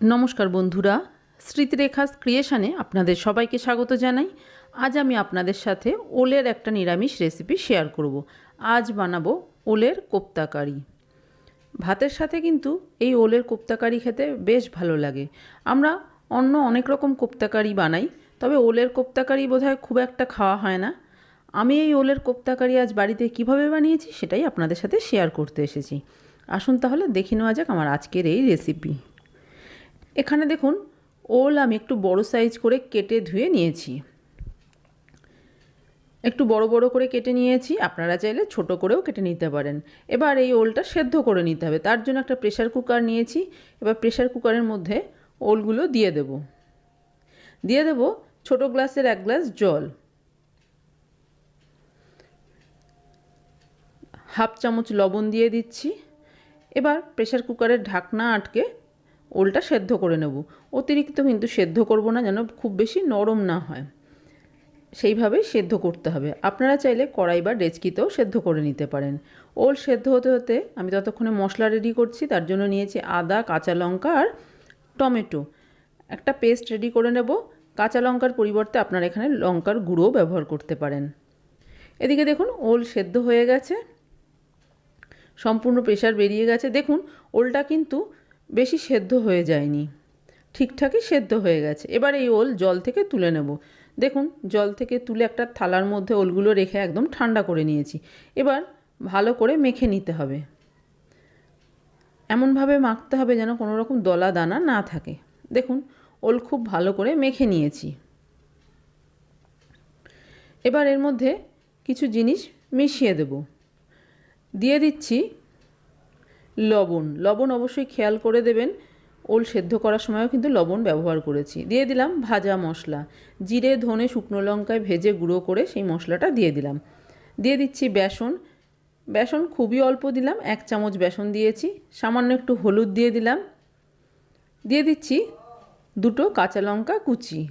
নমস্কার বন্ধুরা, স্মৃতিরেখাস ক্রিয়েশানে আপনাদের সবাইকে স্বাগত জানাই। আজ আমি আপনাদের সাথে ওলের একটা নিরামিষ রেসিপি শেয়ার করব। আজ বানাবো ওলের কোপ্তাকারি ভাতের সাথে কিন্তু এই ওলের কোপ্তাকারি খেতে বেশ ভালো লাগে। আমরা অন্য অনেক রকম কোপ্তাকারি বানাই, তবে ওলের কোপ্তাকারি বোধহয় খুব একটা খাওয়া হয় না। আমি এই ওলের কোপ্তাকারি আজ বাড়িতে কীভাবে বানিয়েছি সেটাই আপনাদের সাথে শেয়ার করতে এসেছি। আসুন তাহলে দেখে নেওয়া যাক আমার আজকের এই রেসিপি। এখানে দেখুন, ওল আমি একটু বড় সাইজ করে কেটে ধুয়ে নিয়েছি। একটু বড় বড় করে কেটে নিয়েছি, আপনারা চাইলে ছোট করেও কেটে নিতে পারেন। এবার এই ওলটা সেদ্ধ করে নিতে হবে, তার জন্য একটা প্রেশার কুকার নিয়েছি। এবার প্রেশার কুকারের মধ্যে ওলগুলো দিয়ে দেব। দিয়ে দেব ছোট গ্লাসের এক গ্লাস জল। হাফ চামচ লবণ দিয়ে দিচ্ছি। এবার প্রেশার কুকারের ঢাকনা আটকে ওলটা সেদ্ধ করে নেব। অতিরিক্ত কিন্তু সেদ্ধ করব না যেন খুব বেশি নরম না হয়। সেইভাবেই সেদ্ধ করতে হবে। আপনারা চাইলে কড়াই বা ডেচকিতেও সেদ্ধ করে নিতে পারেন। ওল সেদ্ধ হতে হতে আমি ততক্ষণে মশলা রেডি করছি, তার জন্য নিয়েছি আদা, কাঁচা লঙ্কা আর টমেটো। একটা পেস্ট রেডি করে নেব। কাঁচা লঙ্কার পরিবর্তে আপনারা এখানে লঙ্কার গুঁড়োও ব্যবহার করতে পারেন। এদিকে দেখুন, ওল সেদ্ধ হয়ে গেছে। সম্পূর্ণ প্রেশার বেরিয়ে গেছে। দেখুন, ওলটা কিন্তু বেশি সেদ্ধ হয়ে যায়নি। ঠিকঠাকই সেদ্ধ হয়ে গেছে। এবার এই ওল জল থেকে তুলে নেব। দেখুন, জল থেকে তুলে একটা থালার মধ্যে ওলগুলো রেখে একদম ঠান্ডা করে নিয়েছি। এবার ভালো করে মেখে নিতে হবে। এমনভাবে মাখতে হবে যেন কোনো রকম দলা দানা না থাকে। দেখুন, ওল খুব ভালো করে মেখে নিয়েছি। এবার এর মধ্যে কিছু জিনিস মিশিয়ে দেব। দিয়ে দিচ্ছি লবণ। লবণ অবশ্যই খেয়াল করে দেবেন। ওল সেদ্ধ করার সময়ও কিন্তু লবণ ব্যবহার করেছি। দিয়ে দিলাম ভাজা মশলা। জিরে, ধনে, শুকনো লঙ্কায় ভেজে গুঁড়ো করে সেই মশলাটা দিয়ে দিলাম। দিয়ে দিচ্ছি বেসন। বেসন খুবই অল্প দিলাম, এক চামচ বেসন দিয়েছি। সামান্য একটু হলুদ দিয়ে দিলাম। দিয়ে দিচ্ছি দুটো কাঁচা লঙ্কা কুচি।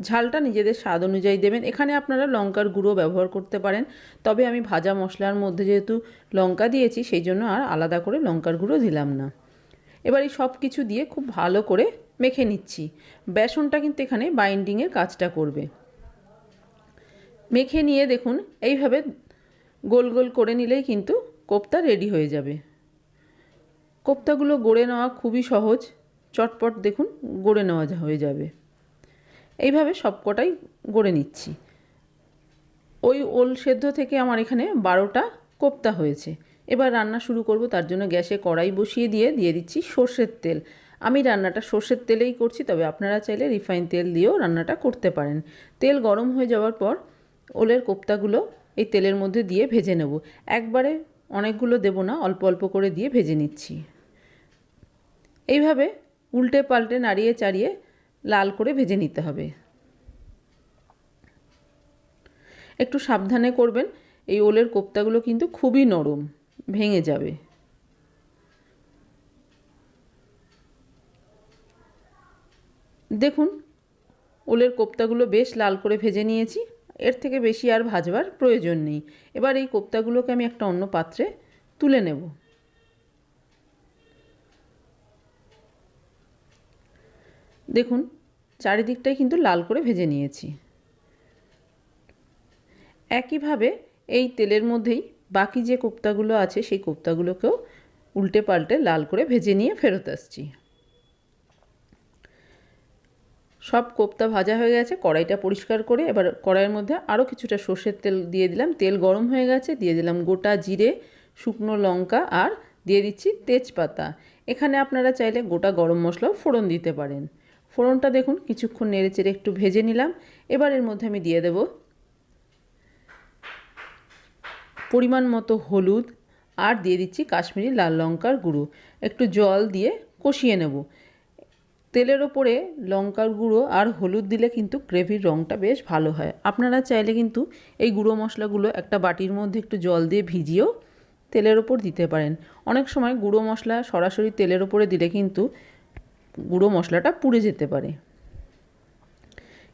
ঝালটা নিজেদের স্বাদ অনুযায়ী দেবেন। এখানে আপনারা লঙ্কার গুঁড়ো ব্যবহার করতে পারেন। তবে আমি ভাজা মশলার মধ্যে যেহেতু লঙ্কা দিয়েছি, সেই জন্য আর আলাদা করে লঙ্কার গুঁড়ো দিলাম না। এবার এই সব কিছু দিয়ে খুব ভালো করে মেখে নিচ্ছি। বেসনটা কিন্তু এখানে বাইন্ডিংয়ের কাজটা করবে। মেখে নিয়ে দেখুন, এইভাবে গোল গোল করে নিলেই কিন্তু কোপ্তা রেডি হয়ে যাবে। কোপ্তাগুলো গড়ে নেওয়া খুবই সহজ। চটপট দেখুন, গড়ে নেওয়া হয়ে যাবে। এইভাবে সবকটাই গড়ে নিচ্ছি। ওই ওল সেদ্ধ থেকে আমার এখানে বারোটা কোপ্তা হয়েছে। এবার রান্না শুরু করব, তার জন্য গ্যাসে কড়াই বসিয়ে দিয়ে দিয়ে দিচ্ছি সর্ষের তেল। আমি রান্নাটা সর্ষের তেলেই করছি, তবে আপনারা চাইলে রিফাইন তেল দিয়েও রান্নাটা করতে পারেন। তেল গরম হয়ে যাওয়ার পর ওলের কোপ্তাগুলো এই তেলের মধ্যে দিয়ে ভেজে নেব। একবারে অনেকগুলো দেব না, অল্প অল্প করে দিয়ে ভেজে নিচ্ছি। এইভাবে উল্টে পাল্টে নাড়িয়ে চাড়িয়ে লাল করে ভেজে নিতে হবে। একটু সাবধানে করবেন, এই ওলের কোপ্তাগুলো কিন্তু খুবই নরম, ভেঙে যাবে। দেখুন, ওলের কোপ্তাগুলো বেশ লাল করে ভেজে নিয়েছি, এর থেকে বেশি আর ভাজবার প্রয়োজন নেই। এবার এই কোপ্তাগুলোকে আমি একটা অন্য পাত্রে তুলে নেব। দেখুন চারিদিকটাই কিন্তু লাল করে ভেজে নিয়েছি। একইভাবে এই তেলের মধ্যেই বাকি যে কোপ্তাগুলো আছে, সেই কোপ্তাগুলোকেও উল্টে পাল্টে লাল করে ভেজে নিয়ে ফেরত আসছি। সব কোপ্তা ভাজা হয়ে গেছে, কড়াইটা পরিষ্কার করে এবার কড়াইয়ের মধ্যে আরও কিছুটা সর্ষের তেল দিয়ে দিলাম। তেল গরম হয়ে গেছে, দিয়ে দিলাম গোটা জিরে, শুকনো লঙ্কা আর দিয়ে দিচ্ছি তেজপাতা। এখানে আপনারা চাইলে গোটা গরম মশলাও ফোড়ন দিতে পারেন। ফোড়নটা দেখুন, কিছুক্ষণ নেড়ে চেড়ে একটু ভেজে নিলাম। এবার এর মধ্যে আমি দিয়ে দেব পরিমাণ মতো হলুদ আর দিয়ে দিচ্ছি কাশ্মীরি লাল লঙ্কার গুঁড়ো। একটু জল দিয়ে কষিয়ে নেব। তেলের ওপরে লঙ্কার গুঁড়ো আর হলুদ দিলে কিন্তু গ্রেভির রঙটা বেশ ভালো হয়। আপনারা চাইলে কিন্তু এই গুঁড়ো মশলাগুলো একটা বাটির মধ্যে একটু জল দিয়ে ভিজিয়েও তেলের ওপর দিতে পারেন। অনেক সময় গুঁড়ো মশলা সরাসরি তেলের ওপরে দিলে কিন্তু গুঁড়ো মশলাটা পুড়ে যেতে পারে।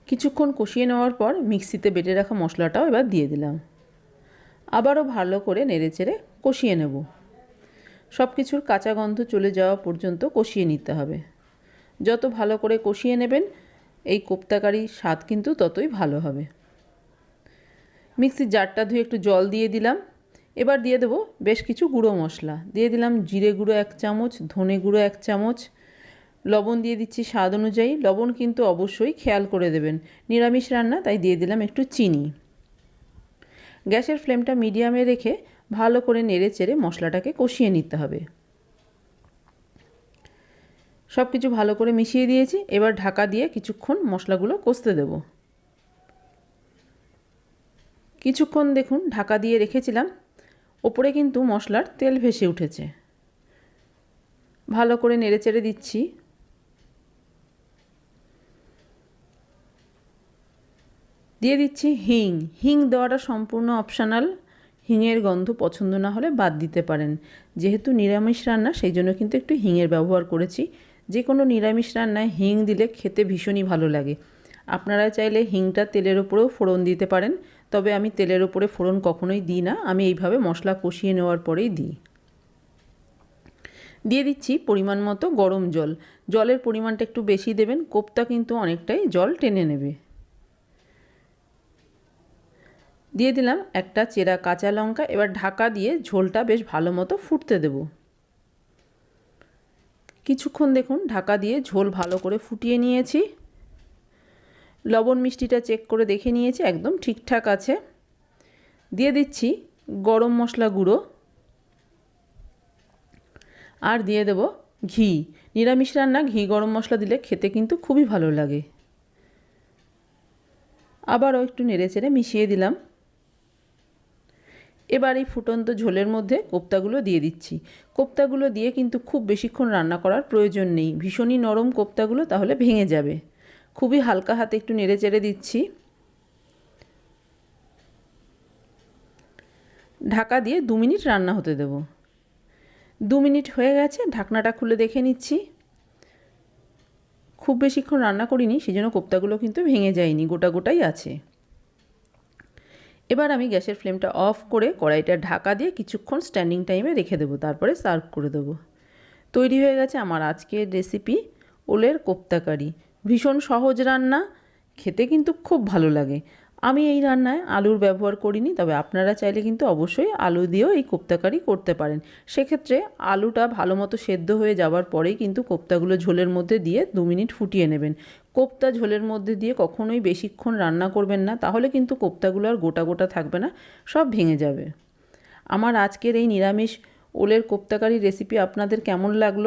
কিছুক্ষণ কষিয়ে নেওয়ার পর মিক্সিতে বেটে রাখা মশলাটাও এবার দিয়ে দিলাম। আবারও ভালো করে নেড়েচেড়ে কষিয়ে নেব। সব কিছুর কাঁচা গন্ধ চলে যাওয়া পর্যন্ত কষিয়ে নিতে হবে। যত ভালো করে কষিয়ে নেবেন, এই কোপ্তাকারির স্বাদ কিন্তু ততই ভালো হবে। মিক্সির জারটা ধুয়ে একটু জল দিয়ে দিলাম। এবার দিয়ে দেবো বেশ কিছু গুঁড়ো মশলা। দিয়ে দিলাম জিরে গুঁড়ো এক চামচ, ধনে গুঁড়ো এক চামচ লবণ দিয়ে দিচ্ছি স্বাদ অনুযায়ী। লবণ কিন্তু অবশ্যই খেয়াল করে দেবেন। নিরামিষ রান্না, তাই দিয়ে দিলাম একটু চিনি। গ্যাসের ফ্লেমটা মিডিয়ামে রেখে ভালো করে নেড়ে চেড়ে মশলাটাকে কষিয়ে নিতে হবে। সব কিছু ভালো করে মিশিয়ে দিয়েছি। এবার ঢাকা দিয়ে কিছুক্ষণ মশলাগুলো কষতে দেব। কিছুক্ষণ দেখুন, ঢাকা দিয়ে রেখেছিলাম। ওপরে কিন্তু মশলার তেল ভেসে উঠেছে। ভালো করে নেড়ে চেড়ে দিচ্ছি। দিয়ে দিচ্ছি হিং। হিং দেওয়াটা সম্পূর্ণ অপশানাল হিংয়ের গন্ধ পছন্দ না হলে বাদ দিতে পারেন। যেহেতু নিরামিষ রান্না, সেই জন্য কিন্তু একটু হিঙের ব্যবহার করেছি। যে কোনো নিরামিষ রান্নায় হিং দিলে খেতে ভীষণই ভালো লাগে। আপনারা চাইলে হিংটা তেলের ওপরেও ফোড়ন দিতে পারেন। তবে আমি তেলের ওপরে ফোড়ন কখনোই দিই না। আমি এইভাবে মশলা কষিয়ে নেওয়ার পরেই দিই। দিয়ে দিচ্ছি পরিমাণ মতো গরম জল। জলের পরিমাণটা একটু বেশি দেবেন। কোপ্তা কিন্তু অনেকটাই জল টেনে নেবে। দিয়ে দিলাম একটা চেরা কাঁচা লঙ্কা, এবার ঢাকা দিয়ে ঝোলটা বেশ ভালো মতো ফুটতে দেব। কিছুক্ষণ দেখুন, ঢাকা দিয়ে ঝোল ভালো করে ফুটিয়ে নিয়েছি। লবণ মিষ্টিটা চেক করে দেখে নিয়েছি, একদম ঠিকঠাক আছে। দিয়ে দিচ্ছি গরম মশলা গুঁড়ো। আর দিয়ে দেব ঘি। নিরামিষ রান্না, ঘি গরম মশলা দিলে খেতে কিন্তু খুবই ভালো লাগে। আবারও একটু নেড়ে চেড়ে মিশিয়ে দিলাম। এবার এই ফুটন্ত ঝোলের মধ্যে কোপ্তাগুলো দিয়ে দিচ্ছি। কোপ্তাগুলো দিয়ে কিন্তু খুব বেশিক্ষণ রান্না করার প্রয়োজন নেই। ভীষণই নরম কোপ্তাগুলো তাহলে ভেঙে যাবে। খুবই হালকা হাতে একটু নেড়ে চেড়ে দিচ্ছি। ঢাকা দিয়ে দু মিনিট রান্না হতে দেব। দু মিনিট হয়ে গেছে, ঢাকনাটা খুলে দেখে নিচ্ছি। খুব বেশিক্ষণ রান্না করিনি সেই জন্য কোপ্তাগুলো কিন্তু ভেঙে যায়নি, গোটা গোটাই আছে। এবার আমি গ্যাসের ফ্লেমটা অফ করে কড়াইটা ঢাকা দিয়ে কিছুক্ষণ স্ট্যান্ডিং টাইমে রেখে দেবো, তারপরে সার্ভ করে দেবো। তৈরি হয়ে গেছে আমার আজকের রেসিপি, ওলের কোপ্তাকারি। ভীষণ সহজ রান্না, খেতে কিন্তু খুব ভালো লাগে। আমি এই রান্নায় আলুর ব্যবহার করিনি, তবে আপনারা চাইলে কিন্তু অবশ্যই আলু দিয়েও এই কোপ্তাকারি করতে পারেন। সেক্ষেত্রে আলুটা ভালো মতো সেদ্ধ হয়ে যাওয়ার পরেই কিন্তু কোপ্তাগুলো ঝোলের মধ্যে দিয়ে দু মিনিট ফুটিয়ে নেবেন। কোপ্তা ঝোলের মধ্যে দিয়ে কখনোই বেশিক্ষণ রান্না করবেন না, তাহলে কিন্তু কোপ্তাগুলো আর গোটা গোটা থাকবে না, সব ভেঙে যাবে। আমার আজকের এই নিরামিষ ওলের কোপ্তাকারি রেসিপি আপনাদের কেমন লাগল?